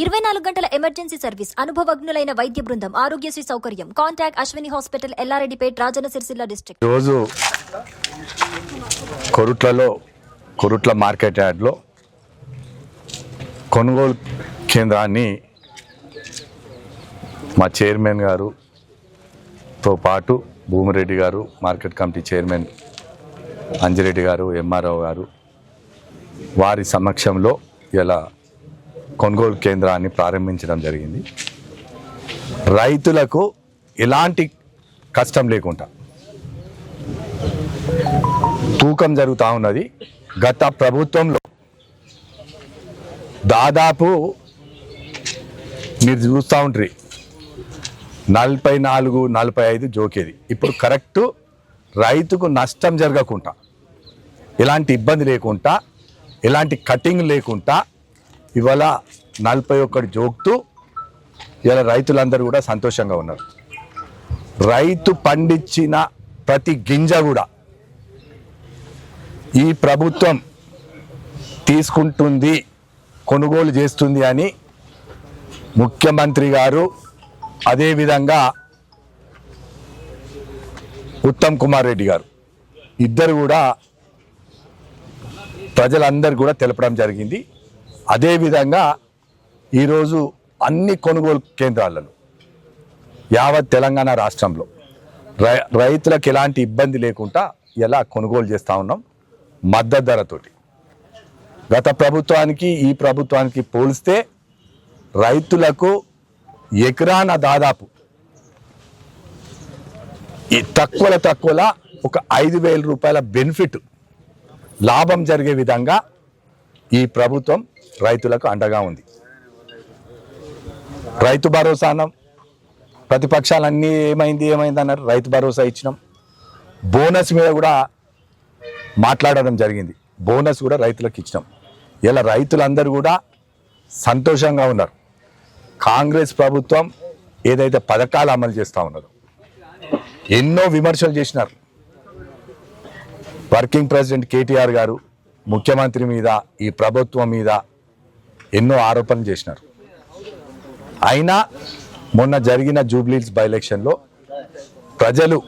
ఇరవై నాలుగు గంటల ఎమర్జెన్సీ సర్వీస్. అనుభవజ్ఞులైన వైద్య బృందం ఆరోగ్యశ్రీ సౌకర్యం. Contact Ashwini hospital Yellareddypet Rajanna Sircilla district. రోజు కొరుట్లలో కొరుట్ల మార్కెట్ యార్డ్లో కొనుగోలు కేంద్రాన్ని మా చైర్మన్ గారుతో పాటు భూమిరెడ్డి గారు మార్కెట్ కమిటీ చైర్మన్ అంజిరెడ్డి గారు ఎంఆర్ఓ గారు వారి సమక్షంలో ఇలా కొనుగోలు కేంద్రాన్ని ప్రారంభించడం జరిగింది. రైతులకు ఎలాంటి కష్టం లేకుండా తూకం జరుగుతూ ఉన్నది. గత ప్రభుత్వంలో దాదాపు మీరు చూస్తూ ఉంటారు నలభై నాలుగు నలభై ఐదు జోకేది. ఇప్పుడు కరెక్ట్ రైతుకు నష్టం జరగకుండా ఎలాంటి ఇబ్బంది లేకుండా ఎలాంటి కటింగ్ లేకుండా ఇవాళ నలభై ఒక్కటి జోక్తూ ఇవాళ రైతులందరూ కూడా సంతోషంగా ఉన్నారు. రైతు పండించిన ప్రతి గింజ కూడా ఈ ప్రభుత్వం తీసుకుంటుంది కొనుగోలు చేస్తుంది అని ముఖ్యమంత్రి గారు అదేవిధంగా ఉత్తమ్ కుమార్ రెడ్డి గారు ఇద్దరు కూడా ప్రజలందరూ కూడా తెలపడం జరిగింది. అదేవిధంగా ఈరోజు అన్ని కొనుగోలు కేంద్రాలలో యావత్ తెలంగాణ రాష్ట్రంలో రై రైతులకు ఎలాంటి ఇబ్బంది లేకుండా ఎలా కొనుగోలు చేస్తూ ఉన్నాం మద్దతు ధరతోటి. గత ప్రభుత్వానికి ఈ ప్రభుత్వానికి పోలిస్తే రైతులకు ఎకరాన దాదాపు ఈ తక్కువల తక్కువల ఒక ఐదు వేల రూపాయల బెనిఫిట్ లాభం జరిగే విధంగా ఈ ప్రభుత్వం రైతులకు అండగా ఉంది. రైతు భరోసా అన్నాం. ప్రతిపక్షాలన్నీ ఏమైంది ఏమైంది అన్నారు. రైతు భరోసా ఇచ్చినాం. బోనస్ మీద కూడా మాట్లాడడం జరిగింది. బోనస్ కూడా రైతులకు ఇచ్చినాం. ఇలా రైతులందరూ కూడా సంతోషంగా ఉన్నారు. కాంగ్రెస్ ప్రభుత్వం ఏదైతే పథకాలు అమలు చేస్తూ ఉన్నదో ఎన్నో విమర్శలు చేసినారు. వర్కింగ్ ప్రెసిడెంట్ కేటీఆర్ గారు ముఖ్యమంత్రి మీద ఈ ప్రభుత్వం మీద ఎన్నో ఆరోపణలు చేసినారు. అయినా మొన్న జరిగిన జూబ్లీస్ బై ఎలక్షన్లో ప్రజలు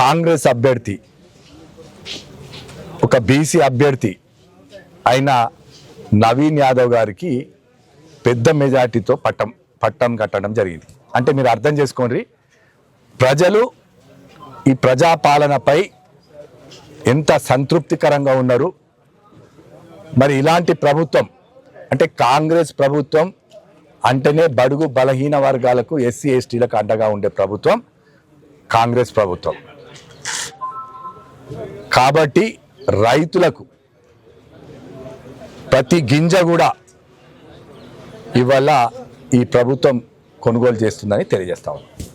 కాంగ్రెస్ అభ్యర్థి ఒక బీసీ అభ్యర్థి అయిన నవీన్ యాదవ్ గారికి పెద్ద మెజార్టీతో పట్టం పట్టం కట్టడం జరిగింది. అంటే మీరు అర్థం చేసుకోండి ప్రజలు ఈ ప్రజాపాలనపై ఎంత సంతృప్తికరంగా ఉన్నారు. మరి ఇలాంటి ప్రభుత్వం అంటే కాంగ్రెస్ ప్రభుత్వం అంటేనే బడుగు బలహీన వర్గాలకు ఎస్సీ ఎస్టీలకు అండగా ఉండే ప్రభుత్వం కాంగ్రెస్ ప్రభుత్వం. కాబట్టి రైతులకు ప్రతి గింజ కూడా ఇవాళ ఈ ప్రభుత్వం కొనుగోలు చేస్తుందని తెలియజేస్తా ఉన్నాం.